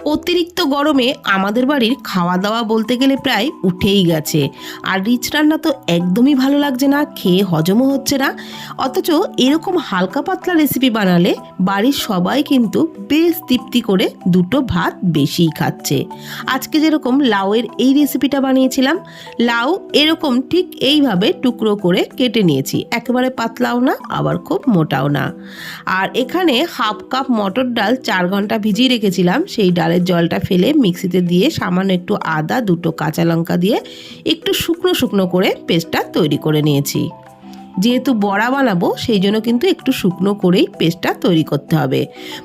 অতিরিক্ত গরমে আমাদের বাড়ির খাওয়া দাওয়া বলতে গেলে প্রায় উঠেই গেছে। আর রিচ রান্না তো একদমই ভালো লাগছে না, খেয়ে হজমও হচ্ছে না। অথচ এরকম হালকা পাতলা রেসিপি বানালে বাড়ির সবাই কিন্তু বেশ তৃপ্তি করে দুটো ভাত বেশিই খাচ্ছে। আজকে যেরকম লাউয়ের এই রেসিপিটা বানিয়েছিলাম, লাউ এরকম ঠিক এইভাবে টুকরো করে কেটে নিয়েছি। একেবারে পাতলাও না, আবার খুব মোটাও না। আর এখানে হাফ কাপ মটর ডাল চার ঘণ্টা ভিজিয়ে রেখেছিলাম, সেই ডালের জলটা ফেলে মিক্সিতে দিয়ে সামান্য একটু আদা, দুটো কাঁচা লঙ্কা দিয়ে একটু শুকনো শুকনো করে পেস্টটা তৈরি করে নিয়েছি। যেহেতু বড়া বানাবো, সেই জন্য কিন্তু একটু শুকনো করেই পেস্টটা তৈরি করতে হবে।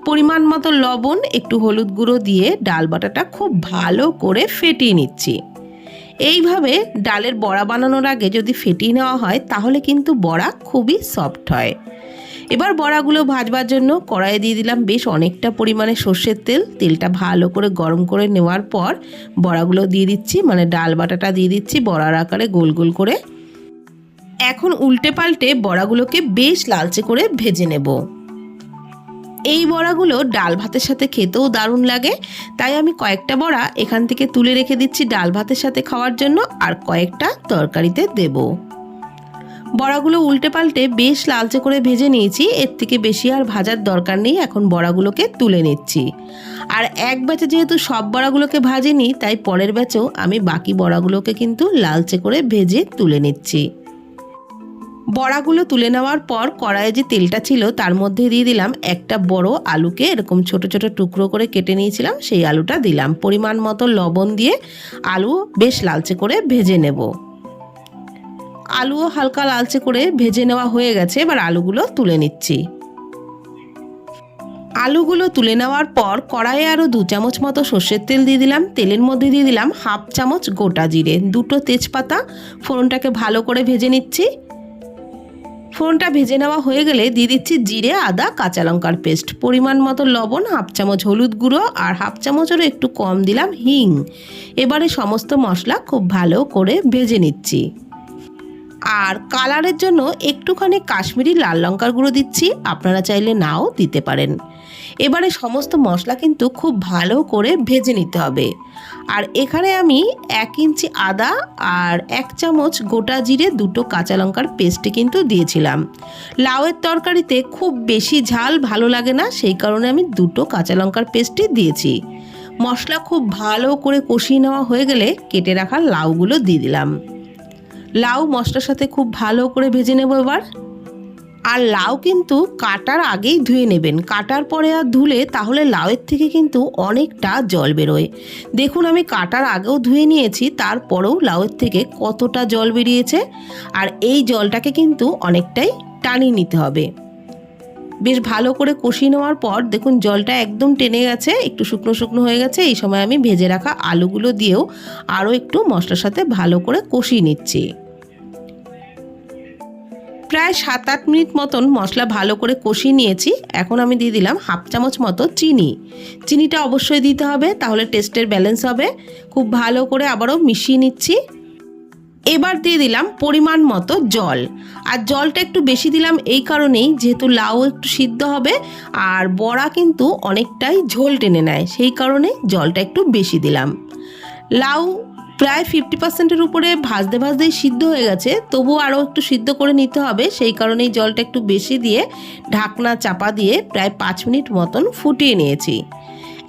পরিমাণ মতো লবণ, একটু হলুদ গুঁড়ো দিয়ে ডাল বাটাটা খুব ভালো করে ফেটিয়ে নিচ্ছি। এইভাবে ডালের বড়া বানানোর আগে যদি ফেটিয়ে নেওয়া হয়, তাহলে কিন্তু বড়া খুবই সফট হয়। এবার বড়াগুলো ভাজবার জন্য কড়াইয়ে দিয়ে দিলাম বেশ অনেকটা পরিমাণে সর্ষের তেল। তেলটা ভালো করে গরম করে নেওয়ার পর বড়াগুলো দিয়ে দিচ্ছি মানে ডাল বাটাটা দিয়ে দিচ্ছি বড়ার আকারে গোল গোল করে। এখন উল্টে পাল্টে বড়াগুলোকে বেশ লালচে করে ভেজে নেব। এই বড়াগুলো ডাল ভাতের সাথে খেতেও দারুণ লাগে, তাই আমি কয়েকটা বড়া এখান থেকে তুলে রেখে দিচ্ছি ডাল ভাতের সাথে খাওয়ার জন্য, আর কয়েকটা তরকারিতে দেবো। বড়াগুলো উল্টে পাল্টে বেশ লালচে করে ভেজে নিয়েছি। এর থেকে বেশি আর ভাজার দরকার নেই। এখন বড়াগুলোকে তুলে নিচ্ছি। আর এক ব্যাচে যেহেতু সব বড়াগুলোকে ভাজিনি, তাই পরের ব্যাচেও আমি বাকি বড়াগুলোকে কিন্তু লালচে করে ভেজে তুলে নিচ্ছি। বড়াগুলো তুলে নেওয়ার পর কড়াইয়ে যে তেলটা ছিল, তার মধ্যে দিয়ে দিলাম একটা বড় আলুকে। এরকম ছোট ছোট টুকরো করে কেটে নিয়েছিলাম, সেই আলুটা দিলাম। পরিমাণ মতো লবণ দিয়ে আলু বেশ লালচে করে ভেজে নেব। আলুও হালকা লালচে করে ভেজে নেওয়া হয়ে গেছে, এবার আলুগুলো তুলে নিচ্ছি। আলুগুলো তুলে নেওয়ার পর কড়াইয়ে আরও দু চামচ মতো সর্ষের তেল দিয়ে দিলাম, তেলের মধ্যে দিয়ে দিলাম হাফ চামচ গোটা জিরে, দুটো তেজপাতা, ফোড়নটাকে ভালো করে ভেজে নিচ্ছি। ফোড়নটা ভেজে নেওয়া হয়ে গেলে দিয়ে দিচ্ছি জিরে, আদা, কাঁচা লঙ্কার পেস্ট, পরিমাণ মতো লবণ, হাফ চামচ হলুদ গুঁড়ো আর হাফ চামচেরও একটু কম দিলাম হিং। এবারে সমস্ত মশলা খুব ভালো করে ভেজে নিচ্ছি। আর কালারের জন্য একটুখানি কাশ্মীরি লাল লঙ্কার গুঁড়ো দিচ্ছি, আপনারা চাইলে নাও দিতে পারেন। এবারে সমস্ত মশলা কিন্তু খুব ভালো করে ভেজে নিতে হবে। আর এখানে আমি এক ইঞ্চি আদা আর এক চামচ গোটা জিরে দুটো কাঁচা লঙ্কার পেস্টে কিন্তু দিয়েছিলাম। লাউয়ের তরকারিতে খুব বেশি ঝাল ভালো লাগে না, সেই কারণে আমি দুটো কাঁচা লঙ্কার পেস্টই দিয়েছি। মশলা খুব ভালো করে কষিয়ে নেওয়া হয়ে গেলে কেটে রাখা লাউগুলো দিয়ে দিলাম। লাউ মশলার সাথে খুব ভালো করে ভেজে নেব এবার। আর লাউ কিন্তু কাটার আগেই ধুয়ে নেবেন। কাটার পরে আর ধুলে তাহলে লাউয়ের থেকে কিন্তু অনেকটা জল বেরোয়। দেখুন আমি কাটার আগেও ধুয়ে নিয়েছি, তারপরেও লাউয়ের থেকে কতটা জল বেরিয়েছে। আর এই জলটাকে কিন্তু অনেকটাই টানিয়ে নিতে হবে। বেশ ভালো করে কষিয়ে নেওয়ার পর দেখুন জলটা একদম টেনে গেছে, একটু শুকনো শুকনো হয়ে গেছে। এই সময় আমি ভেজে রাখা আলুগুলো দিয়েও আরও একটু মশলার সাথে ভালো করে কষিয়ে নিচ্ছি। প্রায় সাত আট মিনিট মতন মশলা ভালো করে কষিয়ে নিয়েছি। এখন আমি দিয়ে দিলাম হাফ চামচ মতো চিনি। চিনিটা অবশ্যই দিতে হবে, তাহলে টেস্টের ব্যালেন্স হবে। খুব ভালো করে আবারও মিশিয়ে নিচ্ছি। এবার দিয়ে দিলাম পরিমাণ মতো জল। আর জলটা একটু বেশি দিলাম এই কারণেই, যেহেতু লাউ একটু সিদ্ধ হবে, আর বড়া কিন্তু অনেকটাই ঝোল টেনে নেয়, সেই কারণে জলটা একটু বেশি দিলাম। লাউ প্রায় ফিফটি পার্সেন্টের উপরে ভাজতে ভাজতেই সিদ্ধ হয়ে গেছে। তবু আরও একটু সিদ্ধ করে নিতে হবে। সেই কারণেই জলটা একটু বেশি দিয়ে ঢাকনা চাপা দিয়ে প্রায় পাঁচ মিনিট মতন ফুটিয়ে নিয়েছি।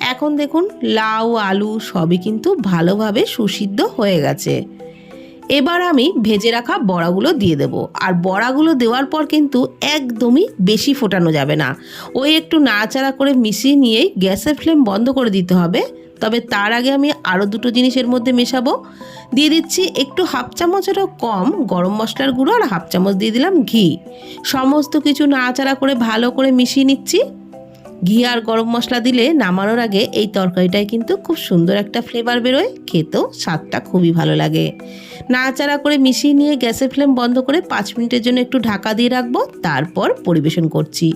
এখন দেখুন, লাউ, আলু সবই কিন্তু ভালোভাবে সুসিদ্ধ হয়ে গেছে। এবার আমি ভেজে রাখা বড়াগুলো দিয়ে দেবো। আর বড়াগুলো দেওয়ার পর কিন্তু একদমই বেশি ফোটানো যাবে না। ওই একটু নাড়াচাড়া করে মিশিয়ে নিয়েই গ্যাসের ফ্লেম বন্ধ করে দিতে হবে। তবে তার আগে আমি আরও দুটো জিনিসের মধ্যে মেশাবো। দিয়ে দিচ্ছি একটু হাফ চামচেরও কম গরম মশলার গুঁড়ো আর হাফ চামচ দিয়ে দিলাম ঘি। সমস্ত কিছু নাড়াচাড়া করে ভালো করে মিশিয়ে নিচ্ছি। ঘি আর গরম মশলা দিলে নামানোর আগে এই তরকারিটায় কিন্তু খুব সুন্দর একটা ফ্লেভার বেরোয়, খেতেও স্বাদটা খুবই ভালো লাগে। নাড়াচাড়া করে মিশিয়ে নিয়ে গ্যাসের ফ্লেম বন্ধ করে পাঁচ মিনিটের জন্য একটু ঢাকা দিয়ে রাখব, তারপর পরিবেশন করছি।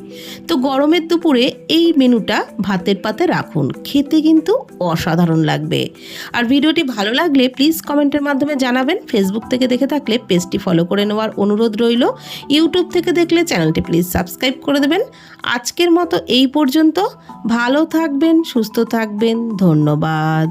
তো গরমের দুপুরে এই মেনুটা ভাতের পাতে রাখুন, খেতে কিন্তু অসাধারণ লাগবে। আর ভিডিওটি ভালো লাগলে প্লিজ কমেন্টের মাধ্যমে জানাবেন ফেসবুক থেকে দেখে থাকলে পেজটি ফলো করে নেওয়ার অনুরোধ রইল। ইউটিউব থেকে দেখলে চ্যানেলটি প্লিজ সাবস্ক্রাইব করে দেবেন। আজকের মতো এই পর্যন্ত পর্যন্ত ভালো থাকবেন সুস্থ থাকবেন ধন্যবাদ।